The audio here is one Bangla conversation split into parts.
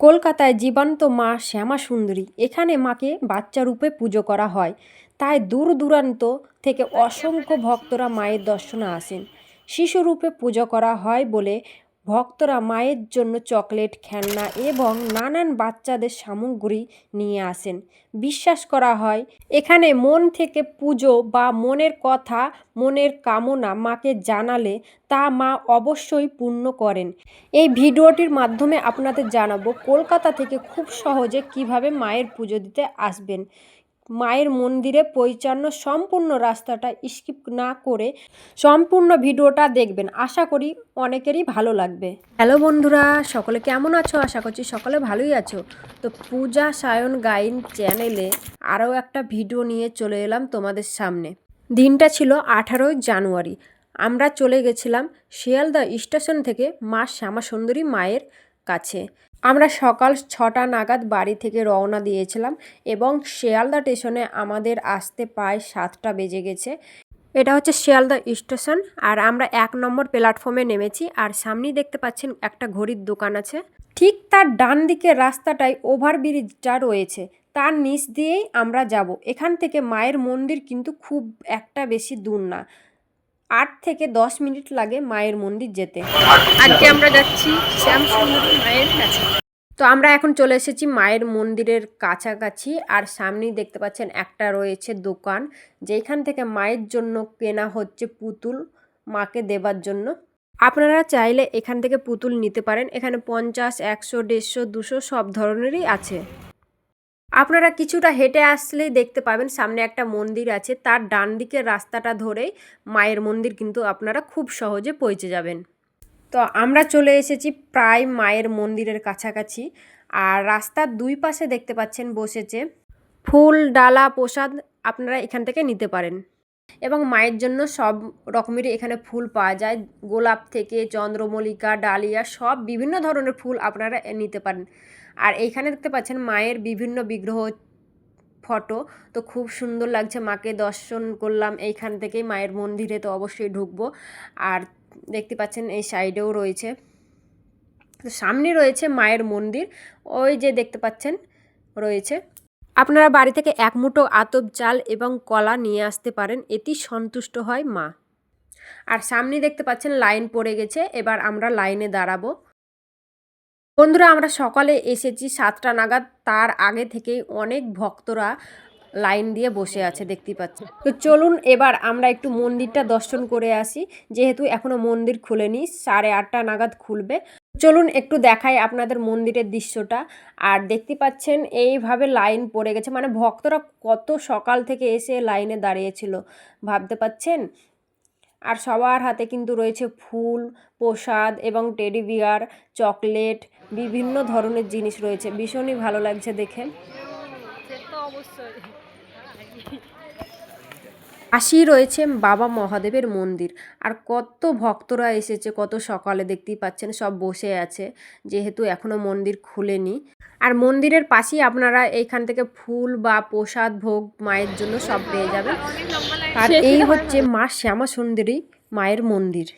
কলকাতায় জীবন্ত মা শ্যামা সুন্দরী। এখানে মাকে বাচ্চা রূপে পুজো করা হয়। তাই দূর দূরান্ত থেকে অসংখ্য ভক্তরা মায়ের দর্শনে আসেন। শিশুরূপে পুজো করা হয় বলে ভক্তরা মায়ের জন্য চকলেট, খেলনা এবং নানান বাচ্চাদের সামগ্রী নিয়ে আসেন। বিশ্বাস করা হয়, এখানে মন থেকে পুজো বা মনের কথা, মনের কামনা মাকে জানালে তা মা অবশ্যই পূর্ণ করেন। এই ভিডিওটির মাধ্যমে আপনাদের জানাব, কলকাতা থেকে খুব সহজে কীভাবে মায়ের পুজো দিতে আসবেন। মায়ের মন্দিরে পৌঁছানো সম্পূর্ণ রাস্তাটা স্কিপ না করে সম্পূর্ণ ভিডিওটা দেখবেন। আশা করি অনেকেরই ভালো লাগবে। হ্যালো বন্ধুরা, সকলে কেমন আছো? আশা করছি সকলে ভালোই আছো। তো পূজা সায়ন গাইন চ্যানেলে আরও একটা ভিডিও নিয়ে চলে এলাম তোমাদের সামনে। দিনটা ছিল আঠারোই জানুয়ারি। আমরা চলে গেছিলাম শিয়ালদা স্টেশন থেকে মা শ্যামাসুন্দরী মায়ের কাছে। আমরা সকাল ছটা নাগাদ বাড়ি থেকে রওনা দিয়েছিলাম এবং শিয়ালদা স্টেশনে আমাদের আসতে প্রায় সাতটা বেজে গেছে। এটা হচ্ছে শিয়ালদা স্টেশন আর আমরা এক নম্বর প্ল্যাটফর্মে নেমেছি আর সামনেই দেখতে পাচ্ছেন একটা ঘড়ির দোকান আছে। ঠিক তার ডান দিকের রাস্তাটায় ওভারব্রিজটা রয়েছে। তার নিচ দিয়েই আমরা যাব। এখান থেকে মায়ের মন্দির কিন্তু খুব একটা বেশি দূর না। আট থেকে দশ মিনিট লাগে মায়ের মন্দির যেতে। আজকে আমরা যাচ্ছি শ্যামসুন্দরী মায়ের কাছে। তো আমরা এখন চলে এসেছি মায়ের মন্দিরের কাছাকাছি আর সামনেই দেখতে পাচ্ছেন একটা রয়েছে দোকান যেখান থেকে মায়ের জন্য কেনা হচ্ছে পুতুল মাকে দেবার জন্য। আপনারা চাইলে এখান থেকে পুতুল নিতে পারেন এখানে পঞ্চাশ একশো দেড়শো দুশো সব ধরনেরই আছে। আপনারা কিছুটা হেঁটে আসলেই দেখতে পাবেন সামনে একটা মন্দির আছে। তার ডান দিকের রাস্তাটা ধরেই মায়ের মন্দির কিন্তু আপনারা খুব সহজে পৌঁছে যাবেন। তো আমরা চলে এসেছি প্রায় মায়ের মন্দিরের কাছাকাছি। আর রাস্তার দুই পাশে দেখতে পাচ্ছেন বসেছে ফুল, ডালা, প্রসাদ আপনারা এখান থেকে নিতে পারেন। এবং মায়ের জন্য সব রকমেরই এখানে ফুল পাওয়া যায়। গোলাপ থেকে চন্দ্রমল্লিকা, ডালিয়া সব বিভিন্ন ধরনের ফুল আপনারা নিতে পারেন। আর এইখানে দেখতে পাচ্ছেন মায়ের বিভিন্ন বিগ্রহ ফটো। তো খুব সুন্দর লাগছে মাকে দর্শন করলাম। এইখান থেকেই মায়ের মন্দিরে তো অবশ্যই ঢুকবো। আর দেখতে পাচ্ছেন এই সাইডেও রয়েছে। তো সামনে রয়েছে মায়ের মন্দির। ওই যে দেখতে পাচ্ছেন, রয়েছে। আপনারা বাড়ি থেকে এক মুঠো আতপ চাল এবং কলা নিয়ে আসতে পারেন। এটি সন্তুষ্ট হয় মা। আর সামনে দেখতে পাচ্ছেন লাইন পড়ে গেছে। এবার আমরা লাইনে দাঁড়াবো। বন্ধুরা, আমরা সকালে এসেছি সাতটা নাগাদ। তার আগে থেকেই অনেক ভক্তরা লাইন দিয়ে বসে আছে, দেখতে পাচ্ছি তো চলুন, এবার আমরা একটু মন্দিরটা দর্শন করে আসি। যেহেতু এখনও মন্দির খুলেনি, সাড়ে আটটা নাগাদ খুলবে। চলুন, একটু দেখাই আপনাদের মন্দিরের দৃশ্যটা। আর দেখতে পাচ্ছেন, এইভাবে লাইন পড়ে গেছে। মানে ভক্তরা কত সকাল থেকে এসে লাইনে দাঁড়িয়েছিল, ভাবতে পাচ্ছেন? আর সবার হাতে কিন্তু রয়েছে ফুল, প্রসাদ এবং টেডি বিয়ার, চকলেট, বিভিন্ন ধরনের জিনিস রয়েছে। ভীষণই ভালো লাগছে দেখে। পাশেই রয়েছে বাবা মহাদেবের মন্দির। আর কত ভক্তরা এসেছে, কত সকালে দেখতেই পাচ্ছেন, সব বসে আছে। যেহেতু এখনও মন্দির খুলেনি। আর মন্দিরের পাশেই আপনারা এইখান থেকে ফুল বা প্রসাদ, ভোগ, মায়ের জন্য সব পেয়ে যাবেন। আর এই হচ্ছে মা শ্যামা সুন্দরী মায়ের মন্দির।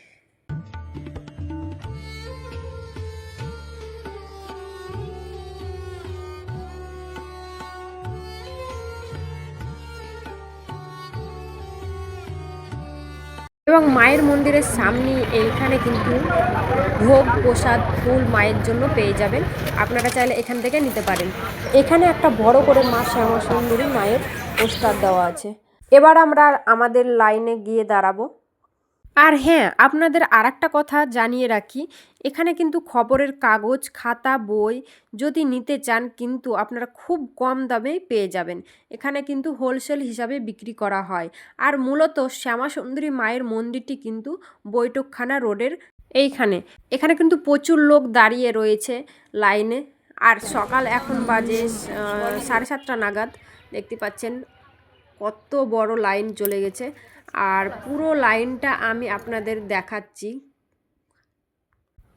এবং মায়ের মন্দিরের সামনে এইখানে কিন্তু ভোগ, প্রসাদ, ফুল মায়ের জন্য পেয়ে যাবেন। আপনারা চাইলে এখান থেকে নিতে পারেন। এখানে একটা বড় করে মা শ্যামা সুন্দরী মায়ের পোস্টার দেওয়া আছে। এবার আমরা আমাদের লাইনে গিয়ে দাঁড়াবো। আর হ্যাঁ আপনাদের আর একটা কথা জানিয়ে রাখি। এখানে কিন্তু খবরের কাগজ, খাতা, বই যদি নিতে চান কিন্তু আপনারা খুব কম দামেই পেয়ে যাবেন। এখানে কিন্তু হোলসেল হিসাবে বিক্রি করা হয়। আর মূলত শ্যামাসুন্দরী মায়ের মন্দিরটি কিন্তু বৈঠকখানা রোডের এইখানে। এখানে কিন্তু প্রচুর লোক দাঁড়িয়ে রয়েছে লাইনে। আর সকাল এখন বাজে সাড়ে সাতটা নাগাদ। দেখতে পাচ্ছেন কত বড় লাইন চলে গেছে। আর পুরো লাইনটা আমি আপনাদের দেখাচ্ছি।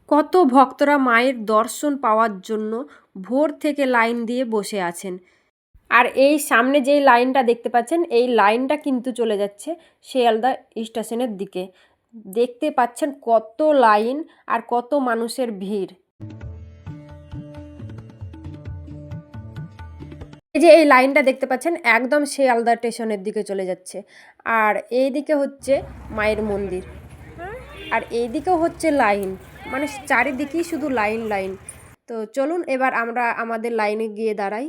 কত ভক্তরা মায়ের দর্শন পাওয়ার জন্য ভোর থেকে লাইন দিয়ে বসে আছেন। আর এই সামনে যেই লাইনটা দেখতে পাচ্ছেন, এই লাইনটা কিন্তু চলে যাচ্ছে শিয়ালদা স্টেশনের দিকে। দেখতে পাচ্ছেন কত লাইন আর কত মানুষের ভিড়। এই যে এই লাইনটা দেখতে পাচ্ছেন, একদম শিয়ালদা স্টেশনের দিকে চলে যাচ্ছে। আর এই দিকে হচ্ছে মায়ের মন্দির। আর এই দিকেও হচ্ছে লাইন। মানে চারিদিকেই শুধু লাইন লাইন। তো চলুন এবার আমরা আমাদের লাইনে গিয়ে দাঁড়াই।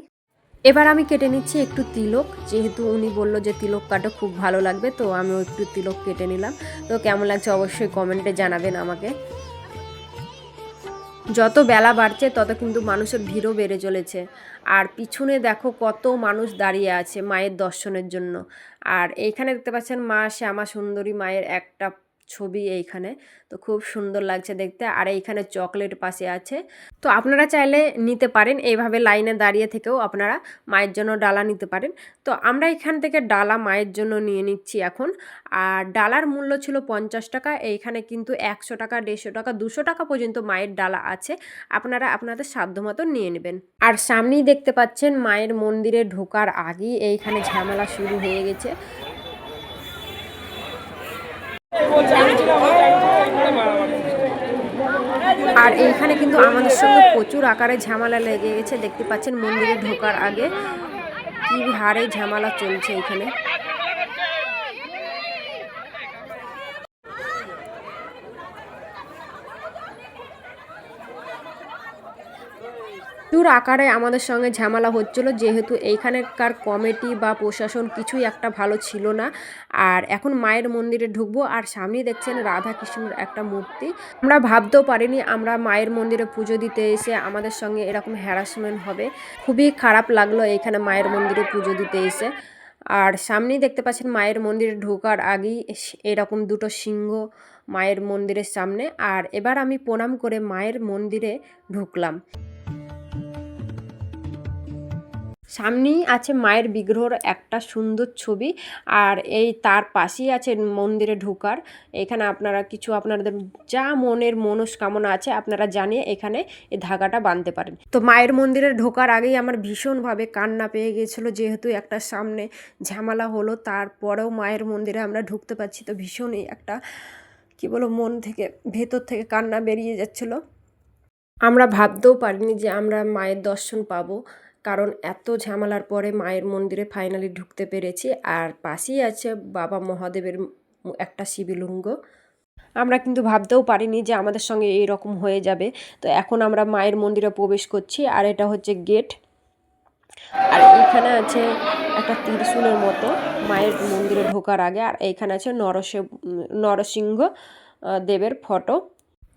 এবার আমি কেটে নিচ্ছি একটু তিলক। যেহেতু উনি বলল যে তিলক কাটা খুব ভালো লাগবে, তো আমিও একটু তিলক কেটে নিলাম। তো কেমন লাগছে অবশ্যই কমেন্টে জানাবেন আমাকে। যত বেলা বাড়ছে, তত কিন্তু মানুষের ভিড়ও বেড়ে চলেছে। আর পিছনে দেখো কত মানুষ দাঁড়িয়ে আছে মায়ের দর্শনের জন্য। আর এইখানে দেখতে পাচ্ছেন মা শ্যামা সুন্দরী মায়ের একটা ছবি এইখানে। তো খুব সুন্দর লাগছে দেখতে। আর এইখানে চকলেট পাশে আছে। তো আপনারা চাইলে নিতে পারেন। এইভাবে লাইনে দাঁড়িয়ে থেকেও আপনারা মায়ের জন্য ডালা নিতে পারেন। তো আমরা এখান থেকে ডালা মায়ের জন্য নিয়ে নিচ্ছি এখন। আর ডালার মূল্য ছিল পঞ্চাশ টাকা। এইখানে কিন্তু একশো টাকা, দেড়শো টাকা, দুশো টাকা পর্যন্ত মায়ের ডালা আছে। আপনারা আপনাদের সাধ্য মতো নিয়ে নেবেন। আর সামনেই দেখতে পাচ্ছেন মায়ের মন্দিরে ঢোকার আগেই এইখানে ঝামেলা শুরু হয়ে গেছে। আর এইখানে কিন্তু আমাদের সঙ্গে প্রচুর আকারে ঝামেলা লেগে গেছে। দেখতে পাচ্ছেন মন্দিরে ঢোকার আগে। কি হারে ঝামেলা চলছে এখানে প্রচুর আকারে আমাদের সঙ্গে ঝামেলা হচ্ছিল, যেহেতু এইখানকার কমিটি বা প্রশাসন কিছুই একটা ভালো ছিল না। আর এখন মায়ের মন্দিরে ঢুকবো, আর সামনেই দেখছেন রাধা কৃষ্ণের একটা মূর্তি। আমরা ভাবতেও পারিনি আমরা মায়ের মন্দিরে পুজো দিতে এসে আমাদের সঙ্গে এরকম হ্যারাসমেন্ট হবে। খুবই খারাপ লাগল এইখানে মায়ের মন্দিরে পুজো দিতে এসে। আর সামনেই দেখতে পাচ্ছেন মায়ের মন্দিরে ঢোকার আগেই এরকম দুটো সিংহ মায়ের মন্দিরের সামনে। আর এবার আমি প্রণাম করে মায়ের মন্দিরে ঢুকলাম। সামনেই আছে মায়ের বিগ্রহর একটা সুন্দর ছবি আর এই তার পাশেই আছে মন্দিরে ঢোকার। এখানে আপনারা কিছু আপনাদের যা মনের মনস্কামনা আছে আপনারা জানিয়ে এখানে এই ধাগাটা বাঁধতে পারেন। তো মায়ের মন্দিরে ঢোকার আগেই আমার ভীষণভাবে কান্না পেয়ে গিয়েছিল, যেহেতু একটা সামনে ঝামেলা হলো, তারপরেও মায়ের মন্দিরে আমরা ঢুকতে পারছি তো ভীষণই একটা, কী বলো মন থেকে, ভেতর থেকে কান্না বেরিয়ে যাচ্ছিল। আমরা ভাবতেও পারিনি যে আমরা মায়ের দর্শন পাবো। কারণ এত ঝামেলার পরে মায়ের মন্দিরে ফাইনালি ঢুকতে পেরেছি। আর পাশেই আছে বাবা মহাদেবের একটা শিবলিঙ্গ। আমরা কিন্তু ভাবতেও পারিনি যে আমাদের সঙ্গে এই রকম হয়ে যাবে। তো এখন আমরা মায়ের মন্দিরে প্রবেশ করছি আর এটা হচ্ছে গেট আর এখানে আছে একটা ত্রিশূলের মতো মায়ের মন্দিরে ঢোকার আগে। আর এইখানে আছে নরসে নরসিংহ দেবের ফটো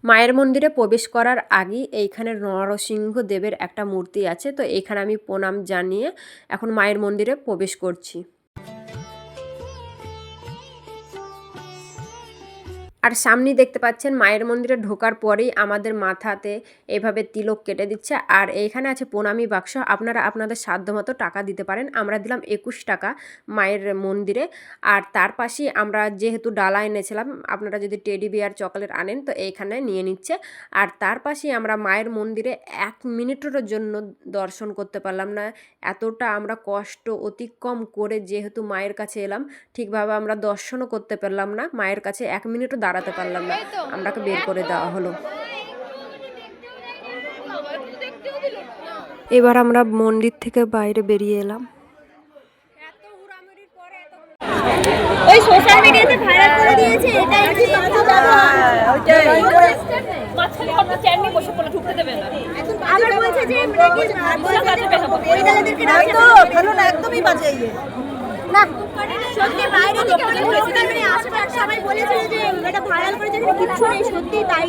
মায়ের মন্দিরে প্রবেশ করার আগে এইখানে নরসিংহ দেবের একটা মূর্তি আছে। তো এখানে আমি প্রণাম জানিয়ে এখন মায়ের মন্দিরে প্রবেশ করছি। আর সামনে দেখতে পাচ্ছেন মায়ের মন্দিরে ঢোকার পরেই আমাদের মাথাতে এভাবে তিলক কেটে দিচ্ছে। আর এইখানে আছে প্রণামী বাক্স। আপনারা আপনাদের সাধ্যমতো টাকা দিতে পারেন। আমরা দিলাম একুশ টাকা মায়ের মন্দিরে। আর তার পাশেই আমরা যেহেতু ডালা এনেছিলাম, আপনারা যদি টেডি বিয়ার চকলেট আনেন তো এইখানে নিয়ে নিচ্ছে। আর তার পাশেই আমরা মায়ের মন্দিরে এক মিনিটের জন্য দর্শন করতে পারলাম না। এতটা আমরা কষ্ট অতিক্রম করে যেহেতু মায়ের কাছে এলাম, ঠিকভাবে আমরা দর্শনও করতে পারলাম না। মায়ের কাছে এক মিনিটও দাঁড়াতে পারলাম না। আমরাকে বের করে দেওয়া হলো। এবার আমরা মন্দির থেকে বাইরে বেরিয়ে এলাম। ওই সোশ্যাল মিডিয়াতে ভাইরাল করে দিয়েছে এটা একটি মাঝখানে ঘটনা চেয়ার নিয়ে বসে পড়লে ঢুকতে দেবে না আবার বলছে যে নাকি মহিলাদেরকে তো ফেলো না একদমই বাজে ইয়ে। না সত্যি, বাইরে সোশ্যাল মিডিয়া আশেপাশে সবাই যে এটা ভাইরাল করে যেখানে কিচ্ছু নেই, সত্যি তাই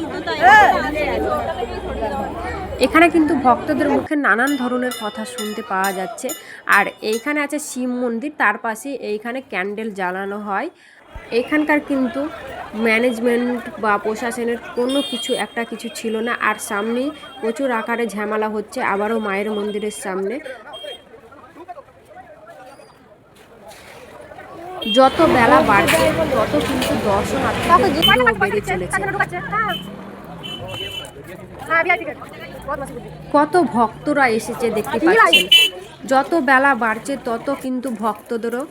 এখানে কিন্তু ভক্তদের মুখে নানান ধরনের কথা শুনতে পাওয়া যাচ্ছে। আর এইখানে আছে শিব মন্দির, তার পাশে এইখানে ক্যান্ডেল জ্বালানো হয়। এখানকার কিন্তু ম্যানেজমেন্ট বা প্রশাসনের কোনো কিছু, একটা কিছু ছিল না। আর সামনেই প্রচুর আকারে ঝামেলা হচ্ছে, আবারও মায়ের মন্দিরের সামনে। যত বেলা বাড়ছে তত কিন্তু দর্শনার্থী বেড়ে চলেছে। কত ভক্তরা এসেছে দেখতে পাচ্ছেন। যত বেলা বাড়ছে তত কিন্তু ভক্তদেরও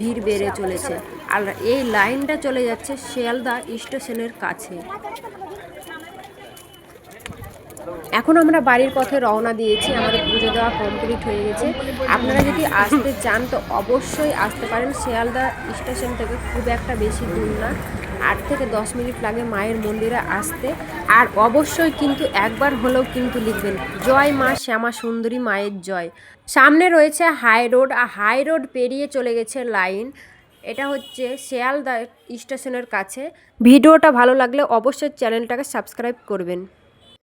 ভিড় বেড়ে চলেছে। আর এই লাইনটা চলে যাচ্ছে শিয়ালদা স্টেশনের কাছে। এখন আমরা বাড়ির পথে রওনা দিয়েছি, আমাদের পুজো দেওয়া কমপ্লিট হয়ে গেছে। আপনারা যদি আসতে চান, তো অবশ্যই আসতে পারেন। শিয়ালদা স্টেশন থেকে খুব একটা বেশি দূর না, আট থেকে দশ মিনিট লাগে মায়ের মন্দিরে আসতে। আর অবশ্যই কিন্তু একবার হলেও কিন্তু লিখবেন, জয় মা শ্যামা সুন্দরী মায়ের জয়। সামনে রয়েছে হাই রোড আর হাই রোড পেরিয়ে চলে গেছে লাইন এটা হচ্ছে শিয়ালদা স্টেশনের কাছে। ভিডিওটা ভালো লাগলে অবশ্যই চ্যানেলটাকে সাবস্ক্রাইব করবেন।